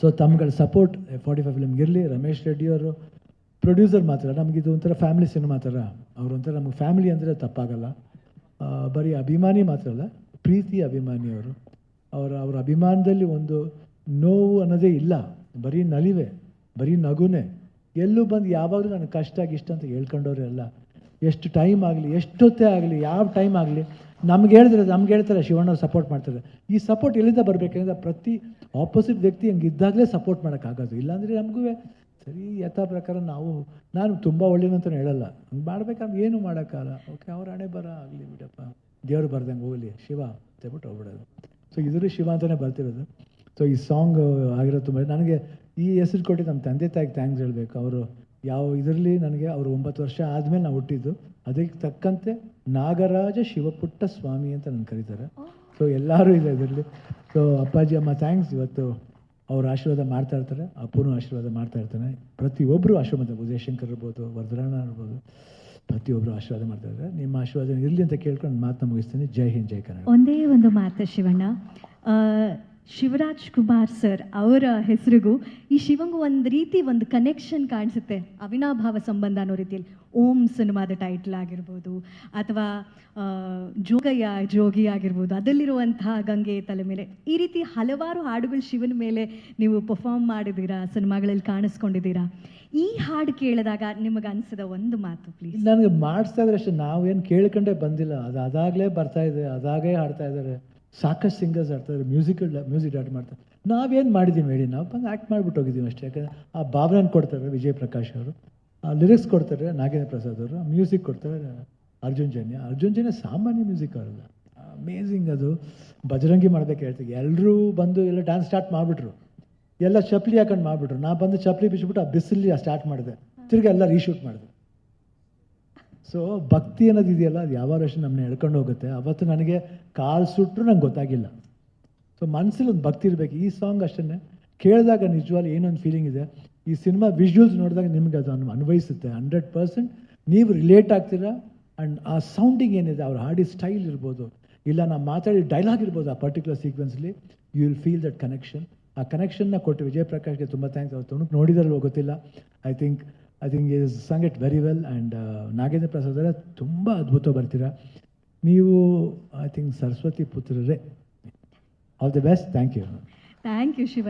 So ತಮ್ಗಳ support forty five ಫಿಲಮ್ಗೆ ಇರಲಿ, ರಮೇಶ್ ರೆಡ್ಡಿ ಅವರು ಪ್ರೊಡ್ಯೂಸರ್ ಮಾತ್ರ, ನಮ್ಗೆ ಇದು ಒಂಥರ ಫ್ಯಾಮಿಲಿ ಸಿನಿಮಾ ಥರ ಅವ್ರು ಒಂಥರ ನಮಗೆ ಫ್ಯಾಮಿಲಿ ಅಂದರೆ ತಪ್ಪಾಗಲ್ಲ. ಬರೀ ಅಭಿಮಾನಿ ಮಾತ್ರ ಅಲ್ಲ, ಪ್ರೀತಿ ಅಭಿಮಾನಿ ಅವರು. ಅವರ ಅವರ ಅಭಿಮಾನದಲ್ಲಿ ಒಂದು ನೋವು ಅನ್ನೋದೇ ಇಲ್ಲ. ಬರೀ ನಲಿವೆ, ಬರೀ ನಗುನೆ. ಎಲ್ಲೂ ಬಂದು ಯಾವಾಗಲೂ ನನಗೆ ಕಷ್ಟ ಇಷ್ಟ ಅಂತ ಹೇಳ್ಕೊಂಡವ್ರೆ ಅಲ್ಲ. ಎಷ್ಟು ಟೈಮ್ ಆಗಲಿ ಎಷ್ಟೊತ್ತೇ ಆಗಲಿ, ಯಾವ ಟೈಮ್ ಆಗಲಿ, ನಮ್ಗೆ ಹೇಳಿದ್ರೆ ನಮ್ಗೆ ಹೇಳ್ತಾರೆ, ಶಿವಣ್ಣ ಸಪೋರ್ಟ್ ಮಾಡ್ತಾರೆ ಈ ಸಪೋರ್ಟ್ ಎಲ್ಲಿಂದ ಬರಬೇಕಂದ್ರೆ ಪ್ರತಿ ಆಪೋಸಿಟ್ ವ್ಯಕ್ತಿ ಹಂಗೆ ಇದ್ದಾಗಲೇ ಸಪೋರ್ಟ್ ಮಾಡೋಕ್ಕಾಗೋದು ಇಲ್ಲಾಂದರೆ ನಮಗೂ ಸರಿ, ಯಥಾ ಪ್ರಕಾರ ನಾವು, ನಾನು ತುಂಬ ಒಳ್ಳೆಯದಂತ ಹೇಳಲ್ಲ. ಹಂಗೆ ಮಾಡ್ಬೇಕಂದ್ರೆ ಏನು ಮಾಡೋಕ್ಕಾಗಲ್ಲ. ಓಕೆ ಅವ್ರ ಹಣೆ ಬರ ಆಗಲಿ ಬಿಡಪ್ಪ. ದೇವ್ರು ಬರ್ದಂಗೆ ಹೋಗಲಿ. ಶಿವ ಅಂತೇಳ್ಬಿಟ್ಟು ಹೋಗ್ಬಿಡೋದು. ಸೊ ಇದ್ರೂ ಶಿವ ಅಂತಲೇ ಬರ್ತಿರೋದು. ಸೊ ಈ ಸಾಂಗ್ ಆಗಿರೋದು ತುಂಬ, ನನಗೆ ಈ ಹೆಸರು ಕೊಟ್ಟು ನಮ್ಮ ತಂದೆ ತಾಯಿಗೆ ಥ್ಯಾಂಕ್ಸ್ ಹೇಳಬೇಕು. ಅವರು ಯಾವ ಇದರಲ್ಲಿ ನನಗೆ ಅವರು ಒಂಬತ್ತು ವರ್ಷ ಆದಮೇಲೆ ನಾವು ಹುಟ್ಟಿದ್ದು. ಅದಕ್ಕೆ ತಕ್ಕಂತೆ ನಾಗರಾಜ ಶಿವಪುಟ್ಟ ಸ್ವಾಮಿ ಅಂತ ನನ್ನ ಕರೀತಾರೆ. ಸೊ ಎಲ್ಲರೂ ಇದೆ ಇದರಲ್ಲಿ. ಸೊ ಅಪ್ಪಾಜಿ ಅಮ್ಮ ಥ್ಯಾಂಕ್ಸ್ ಇವತ್ತು ಅವ್ರು ಆಶೀರ್ವಾದ ಮಾಡ್ತಾ ಇರ್ತಾರೆ. ಅಪ್ಪನೂ ಆಶೀರ್ವಾದ ಮಾಡ್ತಾ ಇರ್ತಾನೆ. ಪ್ರತಿಯೊಬ್ಬರು ಆಶೀರ್ವಾದ ಉದಯಶಂಕರ್ ಇರ್ಬೋದು, ವರದರಾಣ ಇರ್ಬೋದು ಪ್ರತಿಯೊಬ್ಬರು ಆಶೀರ್ವಾದ ಮಾಡ್ತಾ ಇದ್ದಾರೆ ನಿಮ್ಮ ಆಶೀರ್ವಾದ ಇರಲಿ ಅಂತ ಕೇಳ್ಕೊಂಡು ಮಾತನ್ನ ಮುಗಿಸ್ತೀನಿ. ಜೈ ಹಿಂದ್, ಜೈ ಕನ್ನಡ. ಒಂದೇ ಒಂದು ಮಾತು ಶಿವಣ್ಣ. ಶಿವರಾಜ್ ಕುಮಾರ್ ಸರ್ ಅವರ ಹೆಸರಿಗೂ ಈ ಶಿವಂಗೂ ಒಂದು ರೀತಿ ಒಂದು ಕನೆಕ್ಷನ್ ಕಾಣಿಸುತ್ತೆ. ಅವಿನಾಭಾವ ಸಂಬಂಧ ಅನ್ನೋ ರೀತಿಯಲ್ಲಿ. ಓಂ ಸಿನಿಮಾದ ಟೈಟ್ಲ್ ಆಗಿರ್ಬೋದು, ಅಥವಾ ಜೋಗಯ್ಯ ಜೋಗಿ ಆಗಿರ್ಬೋದು, ಅದರಲ್ಲಿರುವಂತಹ ಗಂಗೆ ತಲೆ ಮೇಲೆ. ಈ ರೀತಿ ಹಲವಾರು ಹಾಡುಗಳು ಶಿವನ ಮೇಲೆ ನೀವು ಪರ್ಫಾರ್ಮ್ ಮಾಡಿದ್ದೀರಾ, ಸಿನಿಮಾಗಳಲ್ಲಿ ಕಾಣಿಸ್ಕೊಂಡಿದ್ದೀರಾ? ಈ ಹಾಡು ಕೇಳಿದಾಗ ನಿಮಗೆ ಅನಿಸಿದ ಒಂದು ಮಾತು ಪ್ಲೀಸ್ ನನಗೆ ಮಾಡಿಸ್ತಾ ಇದ್ರೆ ಅಷ್ಟೇ, ನಾವೇನು ಕೇಳ್ಕೊಂಡೇ ಬಂದಿಲ್ಲ. ಅದು ಅದಾಗಲೇ ಬರ್ತಾ ಇದೆ, ಅದಾಗೇ ಹಾಡ್ತಾ ಇದ್ದಾರೆ. ಸಾಕಷ್ಟು ಸಿಂಗರ್ಸ್ ಆಡ್ತಾರೆ ಮ್ಯೂಸಿಕಲ್ ಮ್ಯೂಸಿಕ್ ಡೈರೆಕ್ಟ್ ಮಾಡ್ತಾರೆ. ನಾವೇನು ಮಾಡಿದ್ದೀವಿ ಹೇಳಿ, ನಾವು ಬಂದು ಆ್ಯಕ್ಟ್ ಮಾಡಿಬಿಟ್ಟು ಹೋಗಿದ್ದೀವಿ ಅಷ್ಟೇ. ಯಾಕಂದರೆ ಆ ಭಾವನೆ ಕೊಡ್ತಾರೆ ವಿಜಯ್ ಪ್ರಕಾಶ್ ಅವರು. ಆ ಲಿರಿಕ್ಸ್ ಕೊಡ್ತಾರೆ ನಾಗೇಂದ್ರ ಪ್ರಸಾದ್ ಅವರು ಮ್ಯೂಸಿಕ್ ಕೊಡ್ತಾರೆ ಅರ್ಜುನ್ ಜನ್ಯ. ಅರ್ಜುನ್ ಜನ್ಯ ಸಾಮಾನ್ಯ ಮ್ಯೂಸಿಕ್ ಅವರಲ್ಲ. ಅಮೇಝಿಂಗ್ ಅದು. ಬಜರಂಗಿ ಮಾಡ್ಬೇಕು ಹೇಳ್ತೀವಿ. ಎಲ್ಲರೂ ಬಂದು ಎಲ್ಲ ಡ್ಯಾನ್ಸ್ ಸ್ಟಾರ್ಟ್ ಮಾಡಿಬಿಟ್ರು. ಎಲ್ಲ ಚಪ್ಲಿ ಹಾಕೊಂಡು ಮಾಡಿಬಿಟ್ರು. ನಾ ಬಂದು ಚಪ್ಲಿ ಬಿಚ್ಬಿಟ್ಟು ಆ ಬಿಸಿಲಿ ಸ್ಟಾರ್ಟ್ ಮಾಡಿದೆ. ತಿರ್ಗಿ ಎಲ್ಲ ರೀಶೂಟ್ ಮಾಡಿದೆ. ಸೊ ಭಕ್ತಿ ಅನ್ನೋದು ಇದೆಯಲ್ಲ, ಅದು ಯಾವ ವರ್ಷ ನಮ್ಮನ್ನ ಎಳ್ಕೊಂಡು ಹೋಗುತ್ತೆ? ಅವತ್ತು ನನಗೆ ಕಾಲು ಸುಟ್ಟರು ನಂಗೆ ಗೊತ್ತಾಗಿಲ್ಲ. ಸೊ ಮನಸ್ಸಲ್ಲಿ ಒಂದು ಭಕ್ತಿ ಇರಬೇಕು. ಈ ಸಾಂಗ್ ಅಷ್ಟೇ ಕೇಳಿದಾಗ ನಿಜವಾಗ್ಲೂ ಏನೊಂದು ಫೀಲಿಂಗ್ ಇದೆ? ಈ ಸಿನಿಮಾ ವಿಜುವಲ್ಸ್ ನೋಡಿದಾಗ ನಿಮಗೆ ಅದು ಅನು, ಅನ್ವಯಿಸುತ್ತೆ. ಹಂಡ್ರೆಡ್ ಪರ್ಸೆಂಟ್ ನೀವು ರಿಲೇಟ್ ಆಗ್ತೀರಾ? ಆ್ಯಂಡ್ ಆ ಸೌಂಡಿಂಗ್ ಏನಿದೆ, ಅವ್ರ ಹಾಡಿ ಸ್ಟೈಲ್ ಇರ್ಬೋದು. ಇಲ್ಲ ನಾವು ಮಾತಾಡಿ ಡೈಲಾಗ್ ಇರ್ಬೋದು ಆ particular ಸೀಕ್ವೆನ್ಸ್ಲಿ you will feel that connection ಆ ಕನೆಕ್ಷನ್ನ ಕೊಟ್ಟು ವಿಜಯ್ ಪ್ರಕಾಶ್ಗೆ ತುಂಬ ಥ್ಯಾಂಕ್ಸ್ ಅವ್ರು ತುಣುಕು ನೋಡಿದಾರಲ್ವೋ ಗೊತ್ತಿಲ್ಲ. I think I think is sung it very well and Nagendra Prasad ಅವರೇ ತುಂಬ ಅದ್ಭುತ ಬರ್ತೀರಾ. ನೀವು I think Saraswati ಪುತ್ರರೇ. All the best thank you thank you Shiva